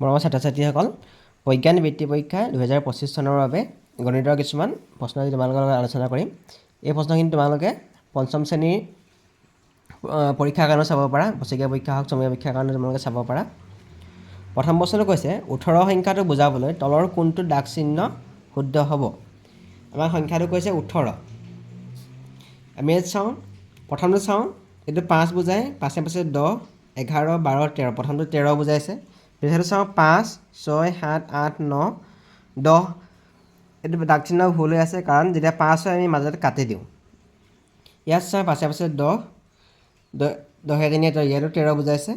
মৰমৰ ছাত্ৰ ছাত্ৰীসকল বৈজ্ঞান বৃত্তি পৰীক্ষা দুহেজাৰ পঁচিছ চনৰ বাবে গণিতৰ কিছুমান প্ৰশ্ন আজি তোমালোকৰ লগত আলোচনা কৰিম। এই প্ৰশ্নখিনি তোমালোকে পঞ্চম শ্ৰেণীৰ পৰীক্ষাৰ কাৰণেও চাব পাৰা বছকীয়া পৰীক্ষা হওক ছমহীয়া পৰীক্ষাৰ কাৰণে তোমালোকে চাব পাৰা। প্ৰথম প্ৰশ্নটো কৈছে ওঠৰ সংখ্যাটো বুজাবলৈ তলৰ কোনটো দাগ চিহ্ন শুদ্ধ হ'ব? আমাৰ সংখ্যাটো কৈছে ওঠৰ। আমি ইয়াত চাওঁ প্ৰথমটো চাওঁ এইটো পাঁচ বুজায় পাঁচে পাঁচে দহ এঘাৰ বাৰ তেৰ প্ৰথমটো তেৰ বুজাইছে। পিছতো চাওঁ পাঁচ ছয় সাত আঠ ন দহ এইটো দাগ চিহ্ন ভুল হৈ আছে কাৰণ যেতিয়া পাঁচ হয় আমি মাজতে কাটি দিওঁ। ইয়াত চাওঁ পাঁচে পাঁচে দহ দহ তিনিয়ে তেৰ ইয়াতো তেৰ বুজাইছে।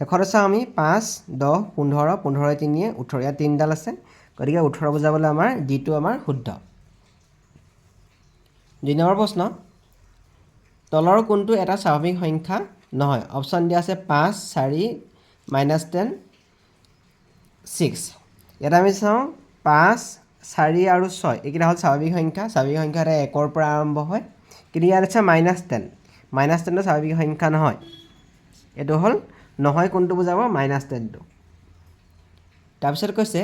শেষতে চাওঁ আমি পাঁচ দহ পোন্ধৰ পোন্ধৰ তিনিয়ে ওঠৰ। ইয়াত তিনিডাল আছে। গতিকে ওঠৰ বুজাবলৈ আমাৰ ডিটো আমাৰ শুদ্ধ। দুই নম্বৰ প্ৰশ্ন। তলৰ কোনটো এটা স্বাভাৱিক সংখ্যা নহয়? অপশ্যন দিয়া আছে পাঁচ চাৰি মাইনাছ টেন ছিক্স। ইয়াত আমি চাওঁ পাঁচ চাৰি আৰু ছয়। এইকেইটা হ'ল স্বাভাৱিক সংখ্যা। স্বাভাৱিক সংখ্যা এটা একৰ পৰা আৰম্ভ হয়। কিন্তু ইয়াত আছে মাইনাছ টেন। মাইনাছ টেনটো স্বাভাৱিক সংখ্যা নহয়। এইটো হ'ল নহয় কোনটো বুজাব? মাইনাছ টেনটো। তাৰপিছত কৈছে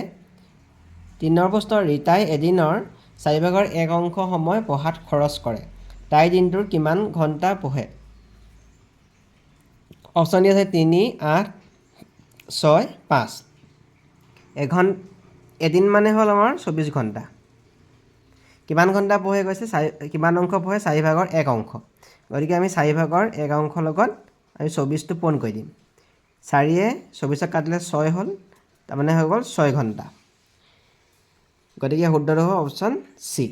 তিনি নম্বৰ প্ৰশ্ন ৰীতাই এদিনৰ চাৰিভাগৰ এক অংশ সময় পঢ়াত খৰচ কৰে। তাই দিনটোৰ কিমান ঘণ্টা পঢ়ে? অপশ্যন দি আছে তিনি আঠ ছয় পাঁচ। এঘন এদিন মানে হ'ল আমাৰ চৌবিছ ঘণ্টা। কিমান ঘণ্টা পঢ়ে কৈছে? চাৰি কিমান অংশ পঢ়ে? চাৰিভাগৰ এক অংশ। গতিকে আমি চাৰিভাগৰ এক অংশৰ লগত আমি চৌবিছটো পূৰণ কৰি দিম। চাৰিয়ে চৌবিছক কাটিলে ছয় হ'ল তাৰমানে হৈ গ'ল ছয় ঘণ্টা। গতিকে শুদ্ধটো হ'ব অপশ্যন চি।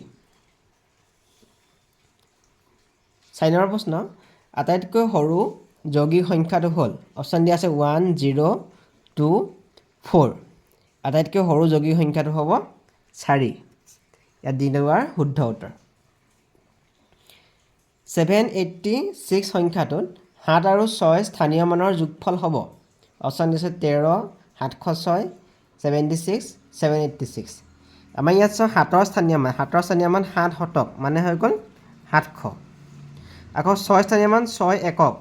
চাৰি নম্বৰ প্ৰশ্ন আটাইতকৈ সৰু যৌগিক সংখ্যাটো হ'ল অপশ্যন দিয়া আছে ওৱান জিৰ' টু ফ'ৰ। আটাইতকৈ সৰু যৌগিক সংখ্যাটো হ'ব চাৰি। ইয়াত দি লোৱাৰ শুদ্ধ উত্তৰ। ছেভেন এইট্টি ছিক্স সংখ্যাটোত সাত আৰু ছয় স্থানীয় মানৰ যোগফল হ'ব। অপশ্যন দিছে তেৰ সাতশ ছয় seventy six seven eighty six আমাৰ ইয়াত চাওঁ সাতৰ স্থানীয় মান সাতৰ স্থানীয় মান সাত শতক মানে হৈ গ'ল সাতশ। আকৌ ছয় স্থানীয় মান ছয় একক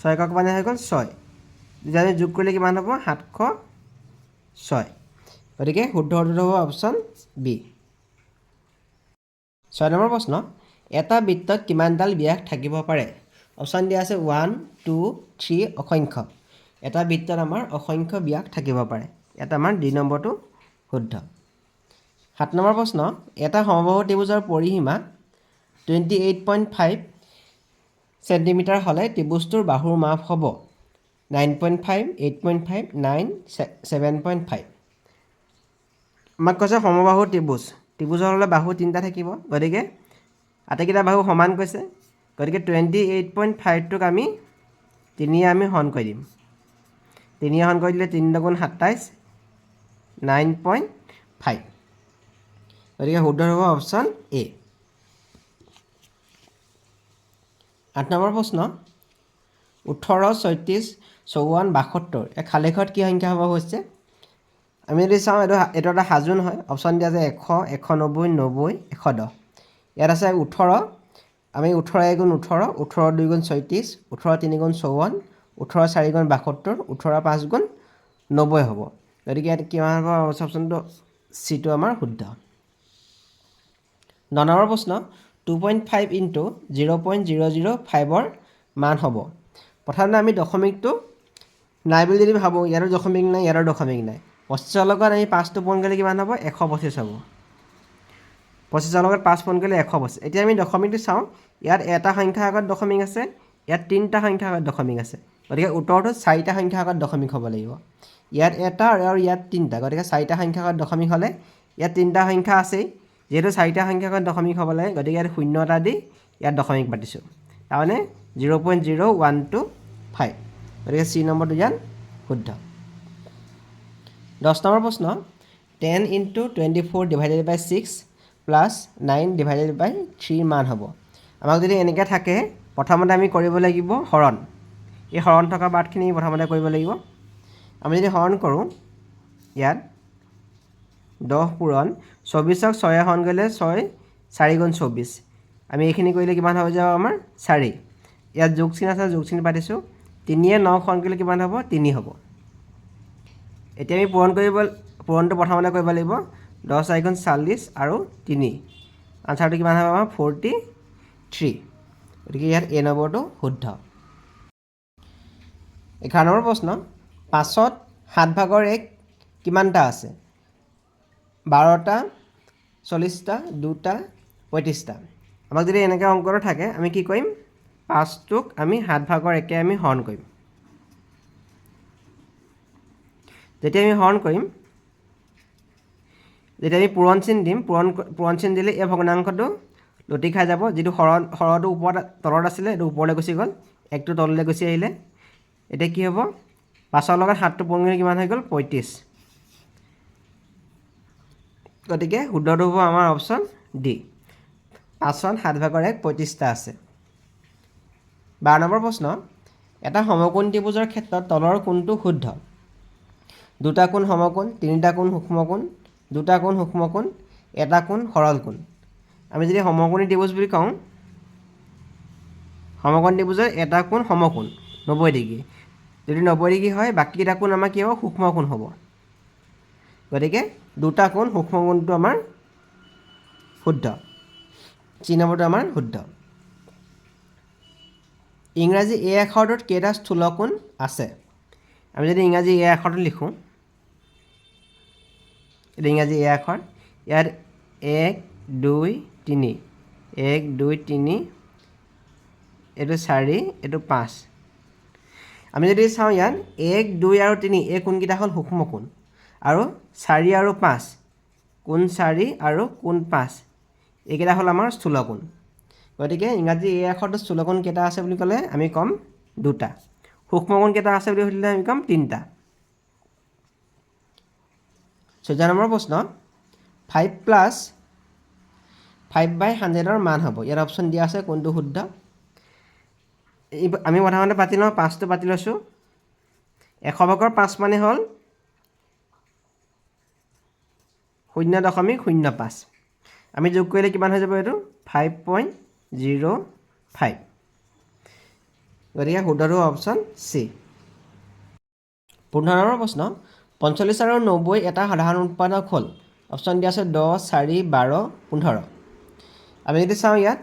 ছয় একক মানে হৈ গ'ল ছয়। যোগ কৰিলে কিমান হ'ব? সাতশ ছয়। গতিকে শুদ্ধ উত্তৰটো হ'ব অপশ্যন বি ছয় নম্বৰ প্ৰশ্ন এটা বৃত্তত কিমানডাল ব্যাস থাকিব পাৰে? অপশ্যন দিয়া আছে ওৱান টু থ্ৰী অসংখ্য। এটা বৃত্তত আমাৰ অসংখ্য ব্যাস থাকিব পাৰে। ইয়াত আমাৰ দুই নম্বৰটো শুদ্ধ। সাত নম্বৰ প্ৰশ্ন এটা সমবাহু ত্ৰিভুজৰ পৰিসীমা twenty eight point five centimetre হ'লে ত্ৰিভুজটোৰ বাহুৰ মাপ হ'ব। Nine point five eight point five nine seven point five আমাক কৈছে সমবাহু ত্ৰিভুজ। ত্ৰিভুজৰ হ'লে বাহু তিনিটা থাকিব। গতিকে, আটাইকেইটা বাহু সমান কৈছে। গতিকে টুৱেণ্টি এইট পইণ্ট ফাইভটোক আমি তিনিয়ে আমি হৰণ কৰি দিম। তিনিয়ে হৰণ কৰি দিলে তিনি দুগুণ সাতাইছ নাইন পইণ্ট ফাইভ গতিকে শুদ্ধ হ'ব অপশ্যন এ আঠ নম্বৰ প্ৰশ্ন। ওঠৰ ছয়ত্ৰিছ চৌৱন্ন বাসত্তৰ। এই খালী ঘৰত কি সংখ্যা হ'ব হৈছে? আমি যদি চাওঁ এইটো এইটো এটা সাজোন হয়। অপশ্যন দিয়া আছে এশ এশ নব্বৈ নব্বৈ এশ দহ। ইয়াত আছে ওঠৰ। আমি ওঠৰ এগুণ ওঠৰ ওঠৰ দুই গুণ ছয়ত্ৰিছ ওঠৰ তিনি গুণ চৌৱন্ন ওঠৰ চাৰি গুণ বাসত্তৰ ওঠৰ পাঁচ গুণ নব্বৈ হ'ব। গতিকে ইয়াত কিমান হ'ব অপশ্যনটো চিটো আমাৰ শুদ্ধ। ন নম্বৰ প্ৰশ্ন two point five into zero' point zero' zero' ফাইভৰ মান হ'ব। প্ৰথমতে আমি দশমিকটো নাই বুলি যদি ভাবোঁ ইয়াতো দশমিক নাই ইয়াতো দশমিক নাই। পঁচিছৰ লগত আমি পাঁচটো পূৰণ কৰিলে কিমান হ'ব? এশ পঁচিছ হ'ব। পঁচিছৰ লগত পাঁচ পূৰণ কৰিলে এশ পঁচিছ। এতিয়া আমি দশমিকটো চাওঁ। ইয়াত এটা সংখ্যাৰ আগত দশমিক আছে ইয়াত তিনিটা সংখ্যাৰ আগত দশমিক আছে। গতিকে উত্তৰটো চাৰিটা সংখ্যাৰ আগত দশমিক হ'ব লাগিব। ইয়াত এটা আৰু ইয়াত তিনিটা। গতিকে চাৰিটা সংখ্যাৰ আগত দশমিক হ'লে ইয়াত তিনিটা সংখ্যা আছেই। যিহেতু চাৰিটা সংখ্যাৰ আগত দশমিক হ'ব লাগে গতিকে ইয়াত শূন্য এটা দি ইয়াত দশমিক পাতিছোঁ। তাৰমানে zero' point zero' one two five. গতিকে চি নম্বৰটো ইয়াত শুদ্ধ। দহ নম্বৰ প্ৰশ্ন ten into twenty four divided by six plus nine divided by থ্ৰীৰ মান হ'ব। আমাক যদি এনেকৈ থাকে প্ৰথমতে আমি কৰিব লাগিব হৰণ। এই হৰণ থকা বাটখিনি প্ৰথমতে কৰিব লাগিব। আমি যদি হৰণ কৰোঁ ইয়াত দহ পূৰণ চৌবিছক ছয়ে হৰণ কৰিলে ছয় চাৰি গুণ চৌবিছ। আমি এইখিনি কৰিলে কিমান হৈ যাব আমাৰ চাৰি। ইয়াত যোগ চিন আছে যোগ চিন পাতিছোঁ। তিনিয়ে ন হৰণ কৰিলে কিমান হ'ব? তিনি হ'ব। এতিয়া আমি পূৰণ কৰিব, পূৰণটো প্ৰথমতে কৰিব লাগিব দহ চাৰিগুণ চাল্লিছ আৰু তিনি। আনচাৰটো কিমান হ'ব আমাৰ? ফৰ্টি থ্ৰী গতিকে ইয়াত এ নম্বৰটো শুদ্ধ। এঘাৰ নম্বৰ প্ৰশ্ন, পাঁচত সাত ভাগৰ এক কিমানটা আছে? বাৰটা, চল্লিছটা, দুটা, পঁয়ত্ৰিছটা। আমাক যদি এনেকৈ অংকটো থাকে, আমি কি কৰিম? পাঁচটোক আমি সাত ভাগৰ একে আমি হৰণ কৰিম। যেতিয়া আমি হৰণ কৰিম, যেতিয়া আমি পূৰণ চিন দিম, পূৰণ পূৰণ চিন দিলে এই ভগ্নাংশটো লুটি খাই যাব। যিটো সৰ সৰহটো ওপৰত, তলত আছিলে এইটো ওপৰলৈ গুচি গ'ল, একটো তললৈ গুচি আহিলে। এতিয়া কি হ'ব? পাঁচৰ লগত সাতটো পূৰণ কৰি কিমান হৈ গ'ল? পঁয়ত্ৰিছ। গতিকে শুদ্ধটো হ'ব আমাৰ অপশ্যন ডি। পাঁচত সাত ভাগৰ এক, পঁয়ত্ৰিছটা আছে। বাৰ নম্বৰ প্ৰশ্ন, এটা সমকোণ ত্ৰিভুজৰ ক্ষেত্ৰত তলৰ কোণটো শুদ্ধ। দুটা কোণ সমকোণ তিনিটা কোণ সূক্ষ্মকোণ দুটা কোণ সূক্ষ্মকোণ এটা কোণ সৰল কোণ। আমি যদি সমকোণী ত্ৰিভুজ বুলি কওঁ সমকোণ ত্ৰিভুজৰ এটা কোণ সমকোণ নব্বৈ ডিগ্ৰী। যদি নব্বৈ ডিগ্ৰী হয় বাকীকেইটা কোণ আমাৰ কি হ'ব? সূক্ষ্ম কোণ হ'ব। গতিকে দুটা কোণ সূক্ষ্ম কোণটো আমাৰ শুদ্ধ। চি নম্বৰটো আমাৰ শুদ্ধ। ইংৰাজী এ আখৰটোত কেইটা স্থূল কোণ আছে? আমি যদি ইংৰাজী এ আখৰটো লিখোঁ এইটো ইংৰাজী এ আখৰ ইয়াত এক দুই তিনি। এক দুই তিনি এইটো চাৰি এইটো পাঁচ। আমি যদি চাওঁ ইয়াত এক দুই আৰু তিনি এই কোণকেইটা হ'ল? সূক্ষ্ম কোণ। আৰু চাৰি আৰু পাঁচ কোণ চাৰি আৰু কোণ পাঁচ এইকেইটা হ'ল আমাৰ স্থূল কোণ। গতিকে ইংৰাজী এই আখৰটো স্থূল কোণ কেইটা আছে বুলি ক'লে আমি ক'ম দুটা। সূক্ষ্ম কোণ কেইটা আছে বুলি সুধিলে আমি ক'ম তিনিটা। চৈধ্য নম্বৰ প্ৰশ্ন ফাইভ প্লাছ ফাইভ বাই হাণ্ড্ৰেডৰ মান হ'ব। ইয়াত অপশ্যন দিয়া আছে কোনটো শুদ্ধ? আমি প্ৰথমতে পাতি লওঁ পাঁচটো পাতি লৈছোঁ। এশ ভাগৰ পাঁচ মানে হ'ল শূন্য দশমিক শূন্য পাঁচ। আমি যোগ কৰিলে কিমান হৈ যাব এইটো? ফাইভ পইণ্ট জিৰ' ফাইভ গতিকে শুদ্ধটো অপশ্যন চি পোন্ধৰ নম্বৰ প্ৰশ্ন পঞ্চল্লিছ আৰু নব্বৈ এটা সাধাৰণ উৎপাদক হ'ল। অপশ্যন দিয়া আছে দহ চাৰি বাৰ পোন্ধৰ। আমি যদি চাওঁ ইয়াত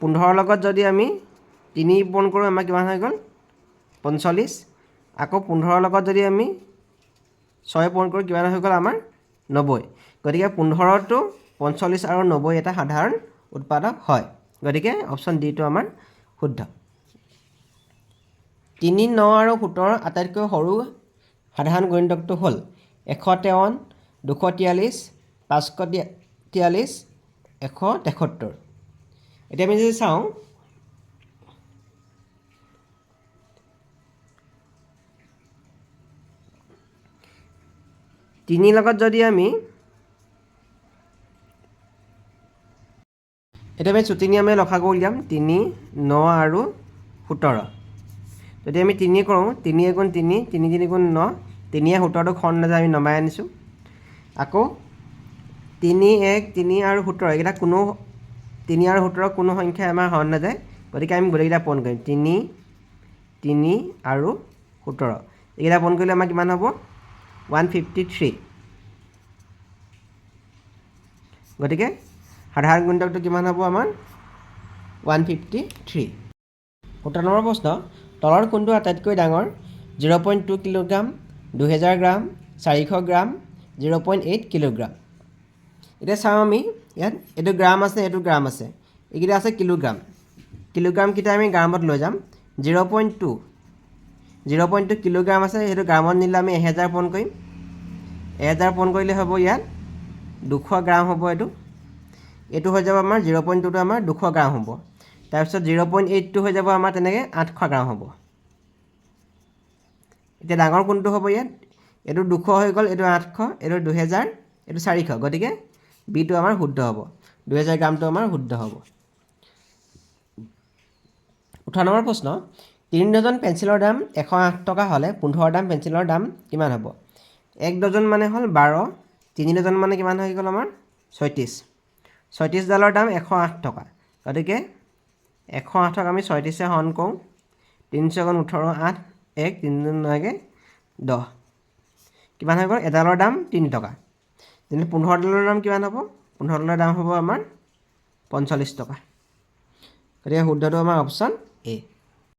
পোন্ধৰৰ লগত যদি আমি তিনি পূৰণ কৰোঁ আমাৰ কিমান হৈ গ'ল? পঞ্চল্লিছ। আকৌ পোন্ধৰৰ লগত যদি আমি ছয় পূৰণ কৰোঁ কিমান হৈ গ'ল আমাৰ? নব্বৈ। গতিকে পোন্ধৰটো পঞ্চল্লিছ আৰু নব্বৈ এটা সাধাৰণ উৎপাদক হয়। গতিকে অপশ্যন ডিটো আমাৰ শুদ্ধ। তিনি ন আৰু সোতৰ আটাইতকৈ সৰু সাধাৰণ গণিতকটো হ'ল এশ তেৱন্ন দুশ তিয়াল্লিছ পাঁচশ তিয়া- তিয়াল্লিছ এশ তেসত্তৰ। এতিয়া আমি যদি চাওঁ তিনিৰ লগত যদি আমি এতিয়া আমি চুটি নিয়মে লসাগু উলিয়াম তিনি ন আৰু সোতৰ। যদি আমি তিনি কৰোঁ তিনি এগুণ তিনি তিনি তিনি গুণ ন তিনিয়ে সোতৰটো খন নাযায় আমি নমাই আনিছোঁ। আকৌ তিনি এক তিনি আৰু সোতৰ এইকেইটা কোনো তিনি আৰু সোতৰ কোনো সংখ্যাই আমাৰ হৰণ নাযায়। গতিকে আমি গোটেইকেইটা পূৰণ কৰিম। তিনি তিনি আৰু সোতৰ। এইকেইটা পূৰণ কৰিলে আমাৰ কিমান হ'ব? One fifty three. গতিকে সাধাৰণ গুণিতকটো কিমান হ'ব আমাৰ? One fifty three. সোতৰ নম্বৰ প্ৰশ্ন তলৰ কোনটো আটাইতকৈ ডাঙৰ জিৰ' পইণ্ট টু কিলোগ্ৰাম দুহেজাৰ গ্ৰাম চাৰিশ gram zero' point eight kilogram. এতিয়া চাওঁ আমি ইয়াত এইটো গ্ৰাম আছে এইটো গ্ৰাম আছে। এইকেইটা আছে কিলোগ্ৰাম। কিলোগ্ৰামকেইটা আমি গ্ৰামত লৈ যাম। Zero' point two zero' point two kilogram আছে সেইটো গ্ৰামত নিলে আমি এহেজাৰ পূৰণ কৰিম। এহেজাৰ পূৰণ কৰিলে হ'ব ইয়াত দুশ গ্ৰাম হ'ব এইটো। এইটো হৈ যাব আমাৰ জিৰ' পইণ্ট টুটো আমাৰ দুশ গ্ৰাম হ'ব। তাৰপিছত জিৰ' পইণ্ট এইটটো হৈ যাব আমাৰ তেনেকৈ আঠশ গ্ৰাম হ'ব। এতিয়া ডাঙৰ কোনটো হ'ব ইয়াত? এইটো দুশ হৈ গ'ল এইটো আঠশ এইটো দুহেজাৰ এইটো চাৰিশ। গতিকে বিটো আমাৰ শুদ্ধ হ'ব। দুহেজাৰ গ্ৰামটো আমাৰ শুদ্ধ হ'ব। ওঠৰ নম্বৰ প্ৰশ্ন তিনি ডজন পেঞ্চিলৰ দাম এশ আঠ টকা হ'লে পোন্ধৰ দাম পেঞ্চিলৰ দাম কিমান হ'ব? এক ডজন মানে হ'ল বাৰ তিনি ডজন মানে কিমান হৈ গ'ল আমাৰ? ছয়ত্ৰিছ। ছয়ত্ৰিছডালৰ দাম এশ আঠ টকা। গতিকে এশ আঠক আমি ছয়ত্ৰিছে হৰণ কৰোঁ তিনি ছগুণ ওঠৰ আঠ। এক, তিনি আগে দহ। কিমান হৈ গ'ল? এডালৰ দাম তিনি টকা। যেনে পোন্ধৰডালৰ দাম কিমান হ'ব? পোন্ধৰডালৰ দাম হ'ব আমাৰ পঞ্চল্লিছ টকা। গতিকে শুদ্ধটো আমাৰ অপশ্যন এ